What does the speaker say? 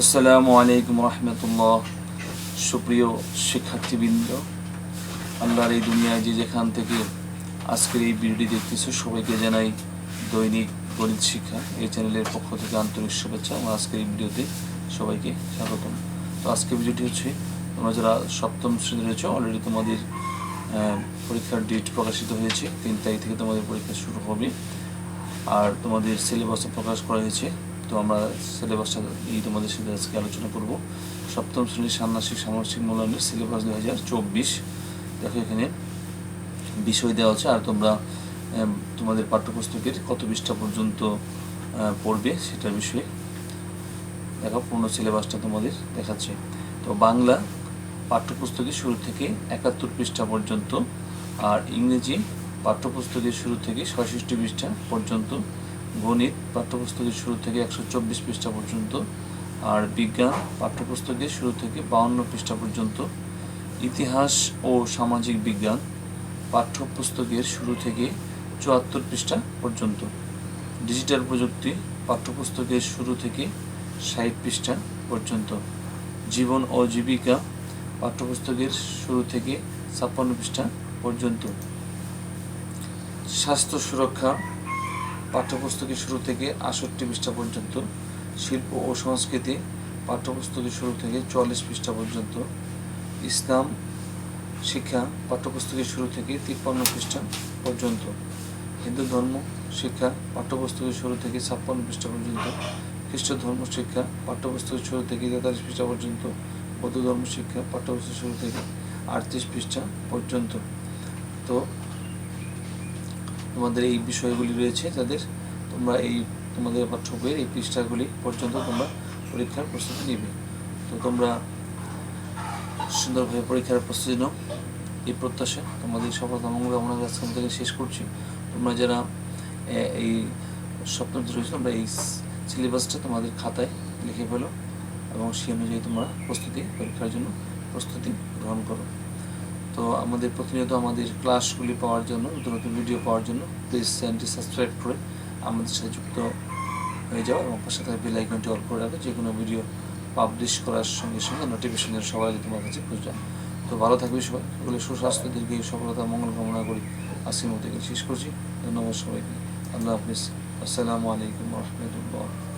আসসালামু আলাইকুম রহমতুল্লাহ। সুপ্রিয় শিক্ষার্থীবৃন্দ, আল্লাহর এই দুনিয়ায় যে যেখান থেকে আজকের এই ভিডিওটি দেখতেছো, সবাইকে জানাই দৈনিক গণিত শিক্ষা, এই চ্যানেলের পক্ষ থেকে আন্তরিক শুভেচ্ছা এবং আজকের এই ভিডিওতে সবাইকে স্বাগতম। তো আজকের ভিডিওটি হচ্ছে, তোমরা যারা সপ্তম শ্রেণি রয়েছে অলরেডি তোমাদের পরীক্ষার ডেট প্রকাশিত হয়েছে, তিন তারিখ থেকে তোমাদের পরীক্ষা শুরু হবে। আর তোমাদের সিলেবাসও প্রকাশ করা হয়েছে তো আমরা সিলেবাসটা তোমাদের সাথে আজকে আলোচনা করব। সপ্তম শ্রেণির ষান্মাসিক সামষ্টিক মূল্যায়নের সিলেবাস দু হাজার চব্বিশ। দেখো এখানে বিষয় দেওয়া আছে, আর তোমরা তোমাদের পাঠ্যপুস্তকের কত পৃষ্ঠা পর্যন্ত পড়বে সেটার বিষয়ে দেখো, পূর্ণ সিলেবাসটা তোমাদের দেখাচ্ছে। তো বাংলা পাঠ্যপুস্তকের শুরু থেকে একাত্তর পৃষ্ঠা পর্যন্ত, আর ইংরেজি পাঠ্যপুস্তকের শুরু থেকে ছয়ষট্টি পৃষ্ঠা পর্যন্ত গণিত, পাঠ্যপুস্তকের শুরু থেকে একশো চব্বিশ পৃষ্ঠা পর্যন্ত আর বিজ্ঞান, পাঠ্যপুস্তকের শুরু থেকে বাউন্ন পৃষ্ঠা পর্যন্ত। ইতিহাস ও সামাজিক বিজ্ঞান, পাঠ্যপুস্তকের শুরু থেকে চুয়াত্তর পৃষ্ঠা পর্যন্ত। ডিজিটাল প্রযুক্তি, পাঠ্যপুস্তকের শুরু থেকে ষাট পৃষ্ঠা পর্যন্ত। জীবন ও জীবিকা, পাঠ্যপুস্তকের শুরু থেকে ছাপ্পান্ন পৃষ্ঠা পর্যন্ত। স্বাস্থ্য সুরক্ষা পাঠ্যপুস্তকের শুরু থেকে আষট্টি পৃষ্ঠা পর্যন্ত, শিল্প ও সংস্কৃতি পাঠ্যপুস্তকের শুরু থেকে চুয়াল্লিশ পৃষ্ঠা পর্যন্ত, ইসলাম, শিক্ষা পাঠ্যপুস্তকের শুরু থেকে তিপ্পান্ন পৃষ্ঠা পর্যন্ত, হিন্দু ধর্ম, শিক্ষা পাঠ্যপুস্তকের শুরু থেকে ছাপ্পান্ন পৃষ্ঠা পর্যন্ত খ্রিস্ট ধর্ম, শিক্ষা পাঠ্যপুস্তকের শুরু থেকে তেতাল্লিশ পৃষ্ঠা পর্যন্ত, বৌদ্ধ ধর্ম, শিক্ষা পাঠ্যপুস্তকের শুরু থেকে আটত্রিশ পৃষ্ঠা পর্যন্ত। তো তোমাদের এই বিষয়গুলি রয়েছে যাদের তোমরা এই তোমাদের পাঠ্য বইয়ের এই পৃষ্ঠাগুলি পর্যন্ত তোমরা পরীক্ষার প্রস্তুতি নিবে। তো তোমরা সুন্দরভাবে পরীক্ষার প্রস্তুতি নাও। এই প্রত্যাশা তোমাদের সফলতা মঙ্গল করে আজকে থেকে শেষ করছি। তোমরা যারা এই স্বপ্ন রয়েছে, তোমরা এই সিলেবাসটা তোমাদের খাতায় লিখে ফেলো এবং সেই অনুযায়ী তোমরা প্রস্তুতি, পরীক্ষার জন্য প্রস্তুতি গ্রহণ করো। তো আমাদের প্রতিনিয়ত আমাদের ক্লাসগুলি পাওয়ার জন্য, নতুন নতুন ভিডিও পাওয়ার জন্য প্লিজ চ্যানেলটি সাবস্ক্রাইব করে আমাদের সাথে যুক্ত হয়ে যাও এবং পাশে থাকা বেল আইকনটি অল করে রাখো যে কোনো ভিডিও পাবলিশ করার সঙ্গে সঙ্গে নোটিফিকেশন যেন সবাই তোমার কাছে পৌঁছে যায়। তো ভালো থাকবে সবাই, সকলে সুস্বাস্থ্য দীর্ঘ সফলতা, মঙ্গল কামনা করি। আজকের মতো শেষ করছি। ধন্যবাদ সবাইকে। আল্লাহ হাফিজ। আসসালামু আলাইকুম রহমতুল্লাহ।